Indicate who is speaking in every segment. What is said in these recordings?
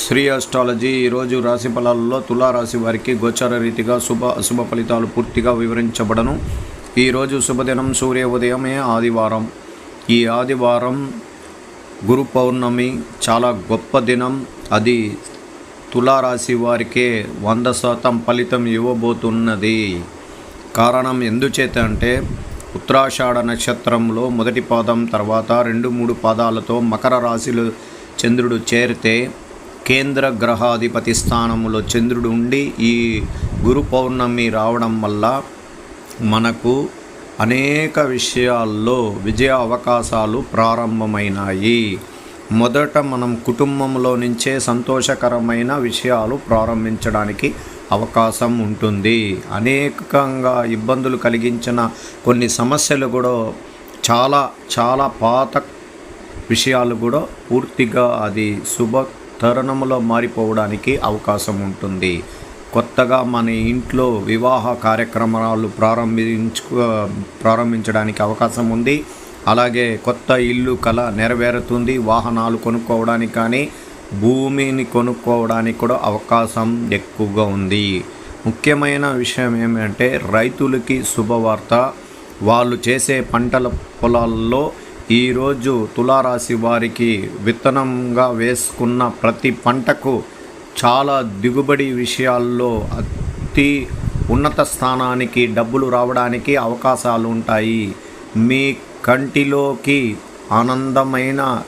Speaker 1: Shri astrology ఈరోజు రాశి ఫలాల్లో తులారాశి వారికి గోచార రీతిగా శుభ అశుభ ఫలితాలు పూర్తిగా వివరించబడను. ఈరోజు శుభదినం సూర్య ఉదయమే ఆదివారం. ఈ ఆదివారం గురు పౌర్ణమి చాలా గొప్ప దినం. అది తులారాశి వారికే వంద శాతం ఫలితం ఇవ్వబోతున్నది. కారణం ఎందుచేత అంటే ఉత్తరాషాఢ నక్షత్రంలో మొదటి పాదం తర్వాత రెండు మూడు పాదాలతో మకర రాశిలో చంద్రుడు చేరితే కేంద్ర గ్రహాధిపతి స్థానంలో చంద్రుడు ఉండి ఈ గురు పౌర్ణమి రావడం వల్ల మనకు అనేక విషయాల్లో విజయ అవకాశాలు ప్రారంభమైనాయి. మొదట మనం కుటుంబంలో నుంచే సంతోషకరమైన విషయాలు ప్రారంభించడానికి అవకాశం ఉంటుంది. అనేకంగా ఇబ్బందులు కలిగించిన కొన్ని సమస్యలు కూడా చాలా చాలా పాత విషయాలు కూడా పూర్తిగా అది శుభ తరుణంలో మారిపోవడానికి అవకాశం ఉంటుంది. కొత్తగా మన ఇంట్లో వివాహ కార్యక్రమాలు ప్రారంభించు ప్రారంభించడానికి అవకాశం ఉంది. అలాగే కొత్త ఇల్లు కళ నెరవేరుతుంది. వాహనాలు కొనుక్కోవడానికి కానీ భూమిని కొనుక్కోవడానికి కూడా అవకాశం ఎక్కువగా ఉంది. ముఖ్యమైన విషయం ఏమంటే రైతులకి శుభవార్త. వాళ్ళు చేసే పంటల పొలాల్లో ఈరోజు తులారాశి వారికి విత్తనంగా వేసుకున్న ప్రతి పంటకు చాలా దిగుబడి విషయాల్లో అతి ఉన్నత స్థానానికి డబ్బులు రావడానికి అవకాశాలు ఉంటాయి. మీ కంటిలోకి ఆనందమైన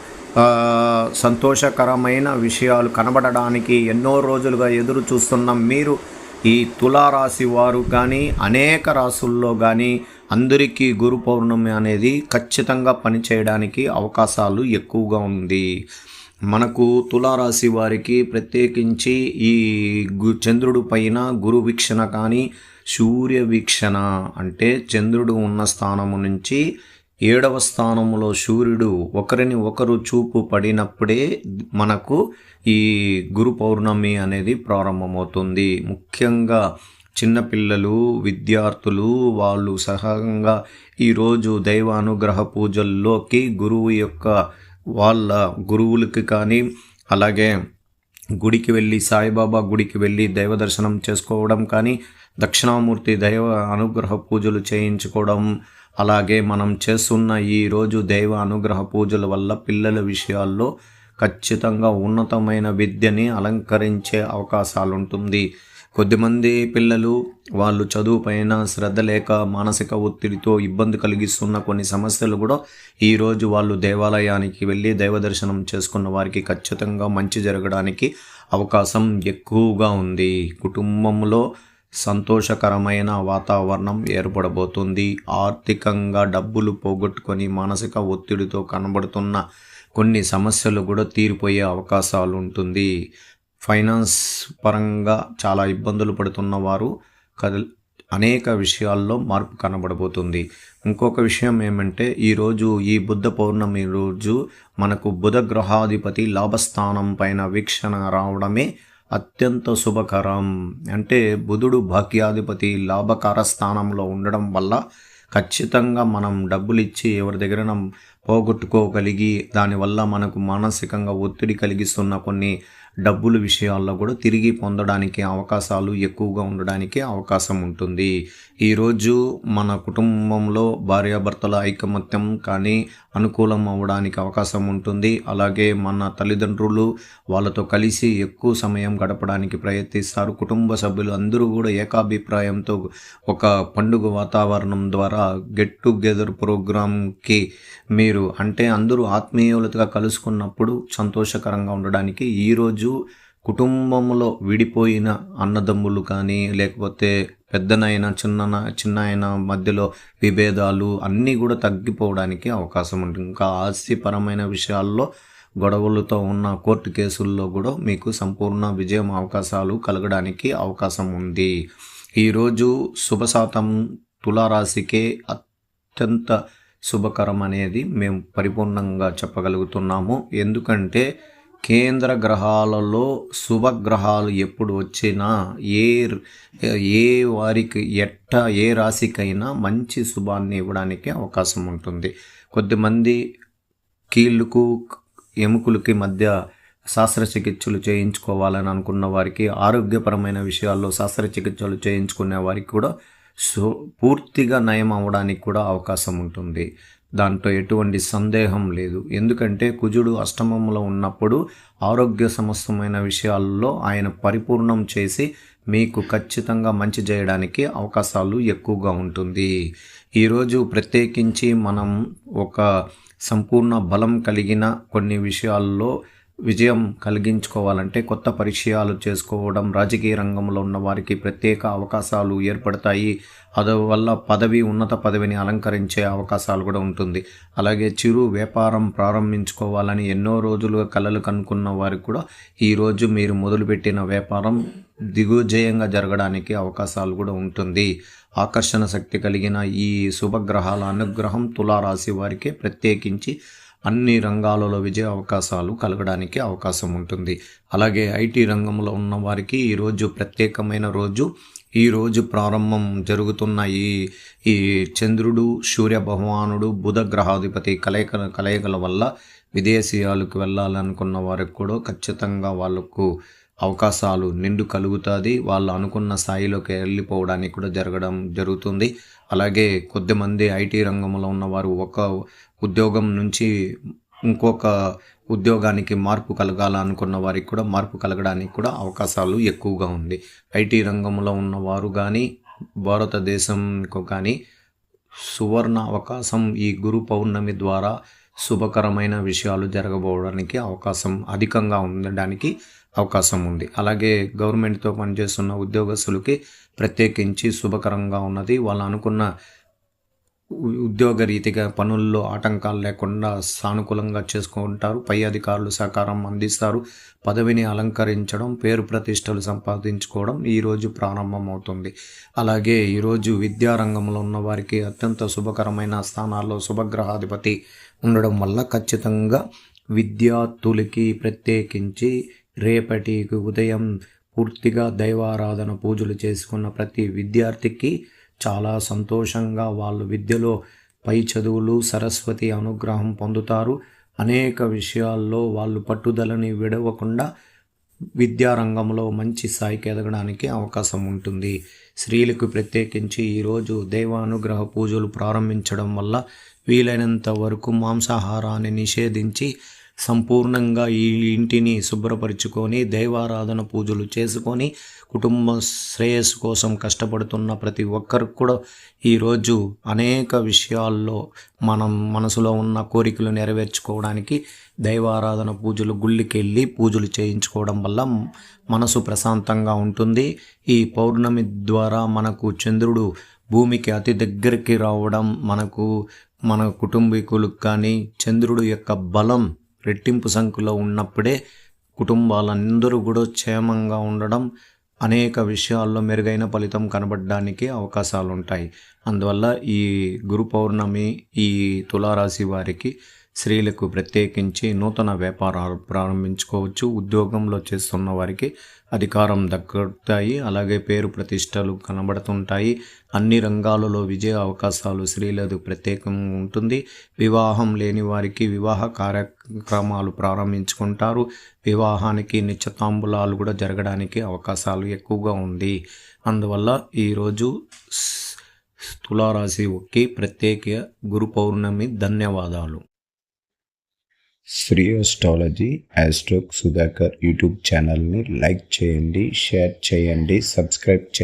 Speaker 1: సంతోషకరమైన విషయాలు కనబడడానికి ఎన్నో రోజులుగా ఎదురు చూస్తున్న మీరు ఈ తులారాశి వారు కానీ అనేక రాసుల్లో కానీ అందరికీ గురు పౌర్ణమి అనేది ఖచ్చితంగా పనిచేయడానికి అవకాశాలు ఎక్కువగా ఉంది. మనకు తులారాశి వారికి ప్రత్యేకించి ఈ గు చంద్రుడు పైన గురు వీక్షణ కానీ సూర్య వీక్షణ అంటే చంద్రుడు ఉన్న స్థానము నుంచి ఏడవ స్థానములో సూర్యుడు ఒకరిని ఒకరు చూపు పడినప్పుడే మనకు ఈ గురు పౌర్ణమి అనేది ప్రారంభమవుతుంది. ముఖ్యంగా చిన్నపిల్లలు విద్యార్థులు వాళ్ళు సహజంగా ఈరోజు దైవ అనుగ్రహ పూజల్లోకి గురువు యొక్క వాళ్ళ గురువులకి కానీ అలాగే గుడికి వెళ్ళి సాయిబాబా గుడికి వెళ్ళి దైవ దర్శనం చేసుకోవడం కానీ దక్షిణామూర్తి దైవ అనుగ్రహ పూజలు చేయించుకోవడం అలాగే మనం చేస్తున్న ఈరోజు దైవ అనుగ్రహ పూజల వల్ల పిల్లల విషయాల్లో ఖచ్చితంగా ఉన్నతమైన విద్యని అలంకరించే అవకాశాలు ఉంటుంది కొద్దిమంది పిల్లలు వాళ్ళు చదువు పైన శ్రద్ధ లేక మానసిక ఒత్తిడితో ఇబ్బంది కలిగిస్తున్న కొన్ని సమస్యలు కూడా ఈరోజు వాళ్ళు దేవాలయానికి వెళ్ళి దైవ దర్శనం చేసుకున్న వారికి ఖచ్చితంగా మంచి జరగడానికి అవకాశం ఎక్కువగా ఉంది. కుటుంబంలో సంతోషకరమైన వాతావరణం ఏర్పడబోతుంది. ఆర్థికంగా డబ్బులు పోగొట్టుకొని మానసిక ఒత్తిడితో కనబడుతున్న కొన్ని సమస్యలు కూడా తీరిపోయే అవకాశాలు ఉంటుంది. ఫైనాన్స్ పరంగా చాలా ఇబ్బందులు పడుతున్న వారు కదల్ అనేక విషయాల్లో మార్పు కనబడబోతుంది. ఇంకొక విషయం ఏమంటే ఈరోజు ఈ బుద్ధ పౌర్ణమి రోజు మనకు బుధ గ్రహాధిపతి లాభస్థానం పైన వీక్షణ రావడమే అత్యంత శుభకరం. అంటే బుధుడు భాగ్యాధిపతి లాభకార స్థానంలో ఉండడం వల్ల ఖచ్చితంగా మనం డబ్బులు ఇచ్చి ఎవరి దగ్గర పోగొట్టుకోగలిగి దానివల్ల మనకు మానసికంగా ఒత్తిడి కలిగిస్తున్న కొన్ని డబ్బులు విషయాల్లో కూడా తిరిగి పొందడానికి అవకాశాలు ఎక్కువగా ఉండడానికి అవకాశం ఉంటుంది. ఈరోజు మన కుటుంబంలో భార్యాభర్తల ఐకమత్యం కానీ అనుకూలం అవ్వడానికి అవకాశం ఉంటుంది. అలాగే మన తల్లిదండ్రులు వాళ్ళతో కలిసి ఎక్కువ సమయం గడపడానికి ప్రయత్నిస్తారు. కుటుంబ సభ్యులు అందరూ కూడా ఏకాభిప్రాయంతో ఒక పండుగ వాతావరణం ద్వారా గెట్ టుగెదర్ ప్రోగ్రామ్కి మీరు అంటే అందరూ ఆత్మీయులతగా కలుసుకున్నప్పుడు సంతోషకరంగా ఉండడానికి ఈరోజు కుటుంబంలో విడిపోయిన అన్నదమ్ములు కానీ లేకపోతే పెద్దనైనా చిన్న చిన్న అయిన మధ్యలో విభేదాలు అన్నీ కూడా తగ్గిపోవడానికి అవకాశం ఉంటుంది. ఇంకా ఆస్తిపరమైన విషయాల్లో గొడవలతో ఉన్న కోర్టు కేసుల్లో కూడా మీకు సంపూర్ణ విజయం అవకాశాలు కలగడానికి అవకాశం ఉంది. ఈరోజు శుభశాతం తులారాశికే అత్యంత శుభకరం అనేది మేము పరిపూర్ణంగా చెప్పగలుగుతున్నాము. ఎందుకంటే కేంద్ర గ్రహాలలో శుభగ్రహాలు ఎప్పుడు వచ్చినా ఏ ఏ వారికి ఎట్ట ఏ రాశికైనా మంచి శుభాన్ని ఇవ్వడానికి అవకాశం ఉంటుంది. కొద్దిమంది కీళ్ళకు ఎముకలకి మధ్య శస్త్రచికిత్సలు చేయించుకోవాలని అనుకున్న వారికి ఆరోగ్యపరమైన విషయాల్లో శస్త్రచికిత్సలు చేయించుకునే వారికి కూడా సో పూర్తిగా నయం అవ్వడానికి కూడా అవకాశం ఉంటుంది. దాంట్లో ఎటువంటి సందేహం లేదు. ఎందుకంటే కుజుడు అష్టమంలో ఉన్నప్పుడు ఆరోగ్య సమస్తమైన విషయాల్లో ఆయన పరిపూర్ణం చేసి మీకు ఖచ్చితంగా మంచి చేయడానికి అవకాశాలు ఎక్కువగా ఉంటుంది. ఈరోజు ప్రత్యేకించి మనం ఒక సంపూర్ణ బలం కలిగిన కొన్ని విషయాల్లో విజయం కలిగించుకోవాలంటే కొత్త పరిచయాలు చేసుకోవడం రాజకీయ రంగంలో ఉన్న వారికి ప్రత్యేక అవకాశాలు ఏర్పడతాయి. అందువల్ల పదవి ఉన్నత పదవిని అలంకరించే అవకాశాలు కూడా ఉంటుంది. అలాగే చిరు వ్యాపారం ప్రారంభించుకోవాలని ఎన్నో రోజులుగా కలలు కనుక్కున్న వారికి కూడా ఈరోజు మీరు మొదలుపెట్టిన వ్యాపారం దిగుజయంగా జరగడానికి అవకాశాలు కూడా ఉంటుంది. ఆకర్షణ శక్తి కలిగిన ఈ శుభగ్రహాల అనుగ్రహం తులారాశి వారికి ప్రత్యేకించి అన్ని రంగాలలో విజయ అవకాశాలు కలగడానికి అవకాశం ఉంటుంది. అలాగే ఐటీ రంగంలో ఉన్న వారికి ఈరోజు ప్రత్యేకమైన రోజు. ఈరోజు ప్రారంభం జరుగుతున్న ఈ ఈ చంద్రుడు సూర్య భగవానుడు బుధ గ్రహాధిపతి కలయిక కలయికల వల్ల విదేశీయాలకు వెళ్ళాలనుకున్న వారికి కూడా ఖచ్చితంగా వాళ్ళకు అవకాశాలు నిండు కలుగుతుంది. వాళ్ళు అనుకున్న స్థాయిలోకి వెళ్ళిపోవడానికి కూడా జరగడం జరుగుతుంది. అలాగే కొద్దిమంది ఐటీ రంగంలో ఉన్నవారు ఒక ఉద్యోగం నుంచి ఇంకొక ఉద్యోగానికి మార్పు కలగాలనుకున్న వారికి కూడా మార్పు కలగడానికి కూడా అవకాశాలు ఎక్కువగా ఉంది. ఐటీ రంగంలో ఉన్నవారు కానీ భారతదేశంకు కానీ సువర్ణ అవకాశం ఈ గురు పౌర్ణమి ద్వారా శుభకరమైన విషయాలు జరగబోవడానికి అవకాశం అధికంగా ఉండడానికి అవకాశం ఉంది అలాగే గవర్నమెంట్తో పనిచేస్తున్న ఉద్యోగస్తులకి ప్రత్యేకించి శుభకరంగా ఉన్నది. వాళ్ళు అనుకున్న ఉద్యోగ రీతిగా పనుల్లో ఆటంకాలు లేకుండా సానుకూలంగా చేసుకుంటారు. పై అధికారులు సహకారం అందిస్తారు. పదవిని అలంకరించడం పేరు ప్రతిష్టలు సంపాదించుకోవడం ఈరోజు ప్రారంభమవుతుంది. అలాగే ఈరోజు విద్యారంగంలో ఉన్న వారికి అత్యంత శుభకరమైన స్థానాల్లో శుభగ్రహాధిపతి ఉండడం వల్ల ఖచ్చితంగా విద్యార్థులకి ప్రత్యేకించి రేపటికి ఉదయం పూర్తిగా దైవారాధన పూజలు చేసుకున్న ప్రతి విద్యార్థికి చాలా సంతోషంగా వాళ్ళు విద్యలో పై చదువులు సరస్వతి అనుగ్రహం పొందుతారు. అనేక విషయాల్లో వాళ్ళు పట్టుదలని విడవకుండా విద్యారంగంలో మంచి స్థాయికి ఎదగడానికి అవకాశం ఉంటుంది. స్త్రీలకు ప్రత్యేకించి ఈరోజు దైవానుగ్రహ పూజలు ప్రారంభించడం వల్ల వీలైనంత వరకు మాంసాహారాన్ని నిషేధించి సంపూర్ణంగా ఈ ఇంటిని శుభ్రపరుచుకొని దైవారాధన పూజలు చేసుకొని కుటుంబ శ్రేయస్సు కోసం కష్టపడుతున్న ప్రతి ఒక్కరికి కూడా ఈరోజు అనేక విషయాల్లో మనం మనసులో ఉన్న కోరికలు నెరవేర్చుకోవడానికి దైవారాధన పూజలు గుళ్ళకి వెళ్ళి పూజలు చేయించుకోవడం వల్ల మనసు ప్రశాంతంగా ఉంటుంది. ఈ పౌర్ణమి ద్వారా మనకు చంద్రుడు భూమికి అతి దగ్గరికి రావడం మనకు మన కుటుంబీకులకు కానీ చంద్రుడు యొక్క బలం రెట్టింపు సంఖ్యలో ఉన్నప్పుడే కుటుంబాలందరూ కూడా క్షేమంగా ఉండడం అనేక విషయాల్లో మెరుగైన ఫలితం కనబడడానికి అవకాశాలు ఉంటాయి అందువల్ల ఈ గురు పౌర్ణమి ఈ తులారాశి వారికి స్త్రీలకు ప్రత్యేకించి నూతన వ్యాపారాలు ప్రారంభించుకోవచ్చు. ఉద్యోగంలో చేస్తున్న వారికి అధికారం దక్కుతాయి. అలాగే పేరు ప్రతిష్టలు కనబడుతుంటాయి. అన్ని రంగాలలో విజయ అవకాశాలు స్త్రీలకు ప్రత్యేకంగా ఉంటుంది. వివాహం లేని వారికి వివాహ కార్యక్రమాలు ప్రారంభించుకుంటారు. వివాహానికి నిత్యతాంబులాలు కూడా జరగడానికి అవకాశాలు ఎక్కువగా ఉంది. అందువల్ల ఈరోజు తులారాశికి ప్రత్యేక గురు పౌర్ణమి ధన్యవాదాలు.
Speaker 2: శ్రీ అస్ట్రాలజీ యాస్ట్రోక్ సుధాకర్ యూట్యూబ్ ఛానల్ని లైక్ చేయండి షేర్ చేయండి సబ్స్క్రైబ్ చేయండి.